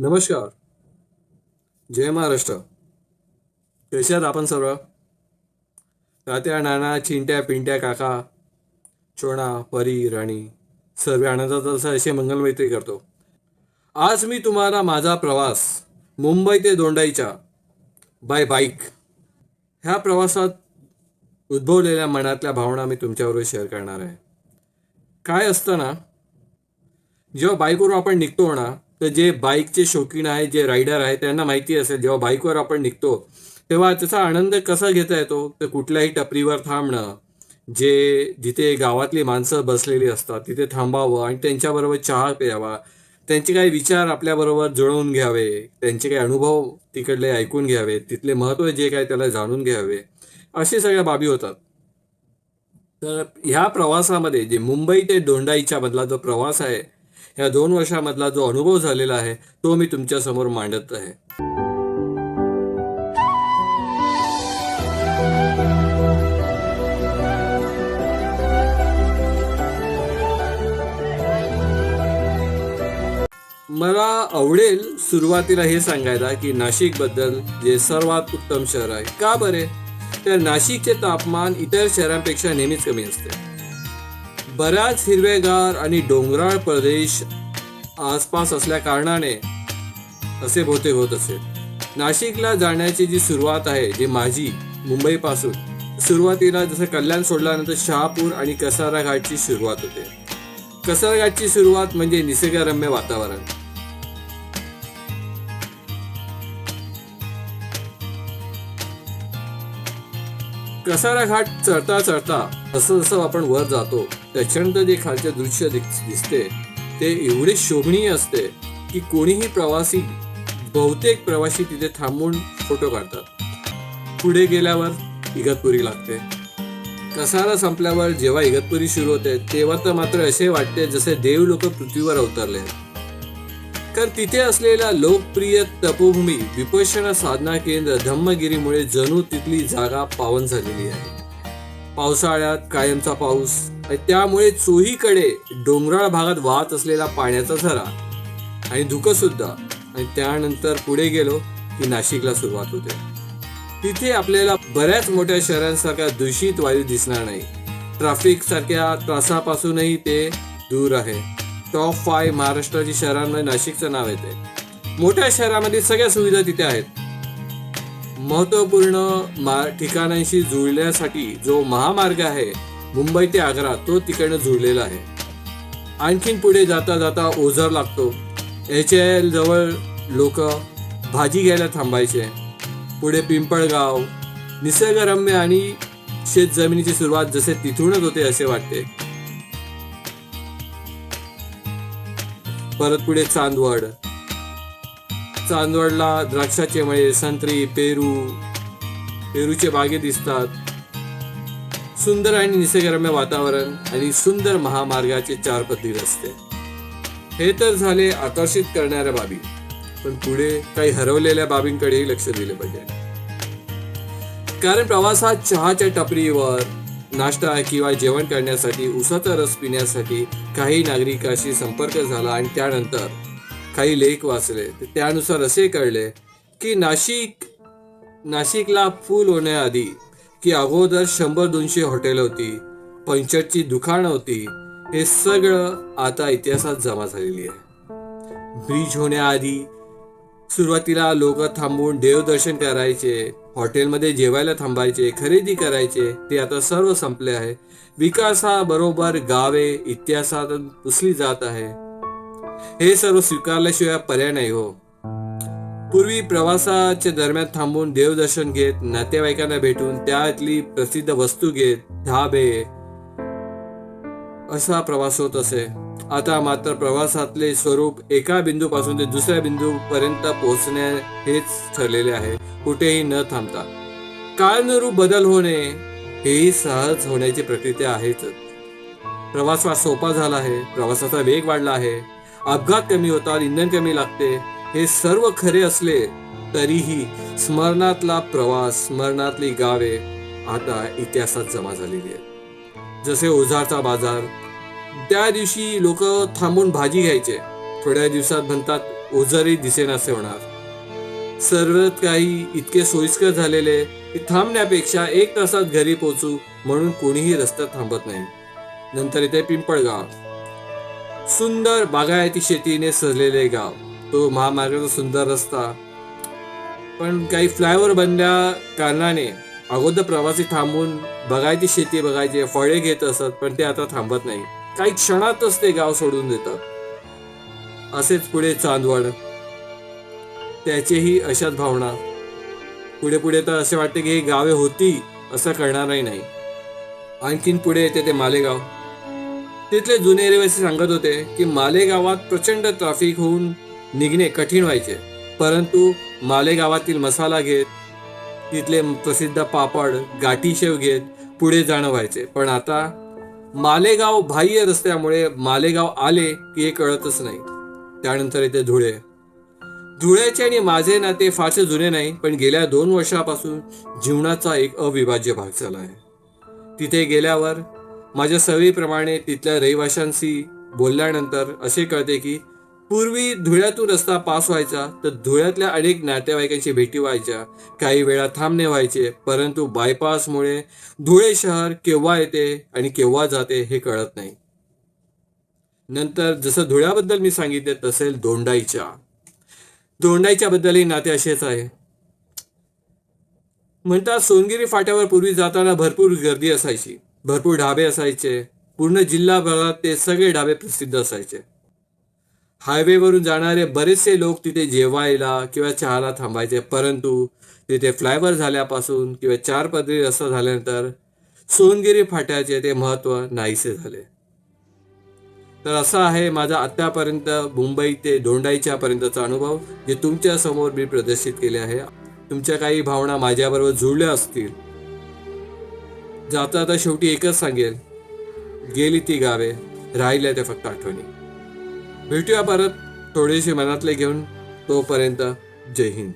नमस्कार. जय महाराष्ट्र. कसे आहात आपण सर्व? तात्या नाना चिंट्या पिंट्या काका चोणा परी राणी सर्व आनंदात असं असे मंगलमैत्री करतो. आज मी तुम्हाला माझा प्रवास मुंबई ते दोंडाईच्या बाय बाईक ह्या प्रवासात उद्भवलेल्या मनातल्या भावना मी तुमच्याबरोबर शेअर करणार आहे. काय असतं ना जेव्हा बाईकवरून आपण निघतो ना तर जे बाईकचे शौकीन आहे जे रायडर आहे त्यांना माहिती असेल जेव्हा बाईकवर आपण निघतो तेव्हा त्याचा आनंद कसा घेता येतो? तर कुठल्याही टपरीवर थांबणं जे जिथे गावातली माणसं बसलेली असतात तिथे थांबावं आणि त्यांच्याबरोबर चहा प्यावा त्यांचे काही विचार आपल्याबरोबर जुळवून घ्यावे त्यांचे काही अनुभव तिकडले ऐकून घ्यावे तिथले महत्त्व जे काय त्याला जाणून घ्यावे असे सगळ्या बाबी होतात. तर ह्या प्रवासामध्ये जे मुंबई ते दोंडाईच्या मधला जो प्रवास आहे या दोन वर्षामधला जो अनुभव झालेला आहे तो मी तुमच्यासमोर मांडत आहे. मला आवडेल सुरुवातीला हे सांगायला की नाशिकबद्दल जे सर्वात उत्तम शहर आहे. का बरे? तर नाशिकचे तापमान इतर शहरांपेक्षा नेहमीच कमी असते. बऱ्याच हिरवेगार आणि डोंगराळ प्रदेश आसपास असल्या कारणाने असे बहुतेक होत असेल. नाशिकला जाण्याची जी सुरुवात आहे जी माझी मुंबईपासून सुरुवातीला जसं कल्याण सोडल्यानंतर शहापूर आणि कसारा घाटची सुरुवात होते. कसारा घाटची सुरुवात म्हणजे निसर्गरम्य वातावरण. कसारा घाट चढता चढता असं जसं आपण वर जातो त्याच्यानंतर जे खालच्या दृश्य दिसते. ते एवढे शोभनीय असते की कोणीही प्रवासी बहुतेक प्रवासी तिथे थांबून फोटो काढतात. पुढे गेल्यावर इगतपुरी लागते. कसारा संपल्यावर जेव्हा इगतपुरी सुरू होते तेव्हा तर मात्र असे वाटते जसे देव लोक पृथ्वीवर अवतरले. कारण तिथे असलेल्या लोकप्रिय तपोभूमी विपश्यना साधना केंद्र धम्मगिरीमुळे जणू तिथली जागा पावन झालेली आहे. पावसाळ्यात कायमचा पाऊस त्यामुळे चोहीकडे डोंगराळ भागात वाहत असलेला पाण्याचा झरा आणि धुकं सुद्धा आणि त्यानंतर पुढे गेलो की नाशिकला सुरुवात होते. तिथे आपल्याला बऱ्याच मोठ्या शहरांसारख्या दूषित वायू दिसणार नाही. ट्रॅफिक सारख्या त्रासापासूनही ते दूर आहे. टॉप फाय महाराष्ट्राची शहरांमध्ये नाशिकचं नाव येते. मोठ्या शहरामध्ये सगळ्या सुविधा तिथे आहेत. महत्त्वपूर्ण मा ठिकाणांशी जुळण्यासाठी जो महामार्ग आहे मुंबई ते आग्रा तो तिकडनं जुळलेला आहे. आणखीन पुढे जाता जाता ओझर लागतो. एच एल जवळ लोक भाजी घ्यायला थांबायचे. पुढे पिंपळगाव निसर्गरम्य आणि शेत जमिनीची सुरुवात जसे तिथूनच होते असे वाटते. परत पुढे चांदवड. चांदवडला द्राक्षाचे मळे संत्री पेरू पेरूचे बागे दिसतात. सुंदर आणि निसर्गरम्य वातावरण आणि सुंदर महामार्गाचे चार पदरी रस्ते. हे तर झाले आकर्षित करणाऱ्या बाबी पण पुढे काही हरवलेल्या बाबींकडेही लक्ष दिले पाहिजे. कारण प्रवासात चहाच्या टपरीवर नाश्ता किंवा जेवण करण्यासाठी उसाचा रस पिण्यासाठी काही नागरिकाशी संपर्क झाला आणि त्यानंतर काही लेख वाचले. त्यानुसार असे कळले की नाशिक नाशिकला फुल होण्याआधी की अगोदर शंभर दोनशे हॉटेल होती पंचरची दुकानं होती हे सगळं आता इतिहासात जमा झालेली आहे. ब्रिज होण्याआधी सुरुवातीला लोक थांबून देवदर्शन करायचे हॉटेलमध्ये जेवायला थांबायचे खरेदी करायचे ते आता सर्व संपले आहे. विकासाबरोबर गावे इतिहासात पुसली जात आहे. हे सर्व स्वीकारल्याशिवाय पर्याय नाही हो. पूर्वी प्रवासाच्या दरम्यान थांबून देवदर्शन घेत नातेवाईकांना भेटून त्यातली प्रसिद्ध वस्तू घेत धाबे असा प्रवास होत असे. आता मात्र प्रवासातले स्वरूप एका बिंदू पासून ते दुसऱ्या बिंदू पर्यंत पोहोचणे हेच ठरलेले आहे. कुठेही न थांबता. काळानुरूप बदल होणे हेही सहज होण्याची प्रक्रिया आहेच. प्रवास फार सोपा झाला आहे. प्रवासाचा वेग वाढला आहे. अपघात कमी होतात इंधन कमी लागते. हे सर्व खरे असले तरीही स्मरणातला प्रवास स्मरणातली गावे आता इतिहासात जमा झालेली आहेत. जसे ओझारचा बाजार त्या दिवशी लोक थांबून भाजी घ्यायचे. थोड्या दिवसात म्हणतात ओझरही दिसेनासे होणार. सर्व काही इतके सोयीस्कर झालेले की थांबण्यापेक्षा एक तासात घरी पोहोचू म्हणून कोणीही रस्त्यात थांबत नाही. नंतर इथे पिंपळगाव. सुंदर बागायती शेतीने सजलेले गाव. तो महामार्गाचा सुंदर रस्ता. पण काही फ्लायओव्हर बनल्या कारणाने अगोदर प्रवासी थांबून बघायची शेती बघायची फळे घेत असत पण ते आता थांबत नाही. काही क्षणातच ते गाव सोडून देतात. असेच पुढे चांदवड. त्याचेही अशाच भावना. पुढे पुढे तर असे वाटते की ही गावे होती असं कळणारही नाही. आणखीन पुढे येते ते मालेगाव. तिथले जुने रहिवासी सांगत होते की मालेगावात प्रचंड ट्रॅफिक होऊन निघणे कठीण व्हायचे. परंतु मालेगावातील मसाला घेत तिथले प्रसिद्ध पापड गाठीशेव घेत पुढे जाणं व्हायचे. पण आता मालेगाव बाह्य रस्त्यामुळे मालेगाव आले की हे कळतच नाही. त्यानंतर येते धुळे. धुळ्याचे आणि माझे नाते फारसे जुने नाही पण गेल्या दोन वर्षापासून जीवनाचा एक अविभाज्य भाग झाला आहे. तिथे गेल्यावर माझ्या सवयीप्रमाणे तिथल्या रहिवाशांशी बोलल्यानंतर असे कळते की पूर्वी धुळ्यातून रस्ता पास व्हायचा तर धुळ्यातल्या अनेक नातेवाईकांची भेटी व्हायच्या. काही वेळा थांबणे व्हायचे परंतु बायपासमुळे धुळे शहर केव्हा येते आणि केव्हा जाते हे कळत नाही. नंतर जसं धुळ्याबद्दल मी सांगितले तसे दोंडाईच्या दोंडाईच्या बद्दलही नाते असेच आहे. म्हणतात सोनगिरी फाट्यावर पूर्वी जाताना भरपूर गर्दी असायची. भरपूर ढाबे असायचे. पूर्ण जिल्हाभरात ते सगळे ढाबे प्रसिद्ध असायचे. हायवेवरून जाणारे बरेचसे लोक तिथे जेवायला किंवा चहाला थांबायचे. परंतु तिथे फ्लायवर झाल्यापासून किंवा चार पदरी रस्ता झाल्यानंतर सोनगिरी फाट्याचे ते महत्त्व नाहीसे झाले. तर असा आहे माझा आत्तापर्यंत मुंबई ते दोंडाईच्या पर्यंतचा अनुभव जे तुमच्यासमोर मी प्रदर्शित केले आहे. तुमच्या काही भावना माझ्याबरोबर जुळल्या असतील. जाता आता शेवटी एकच सांगेल गेली ती गावे राहिल्या त्या फक्त आठवणी. भेटूया परत थोडीशी मनातले घेऊन तोपर्यंत जय हिंद.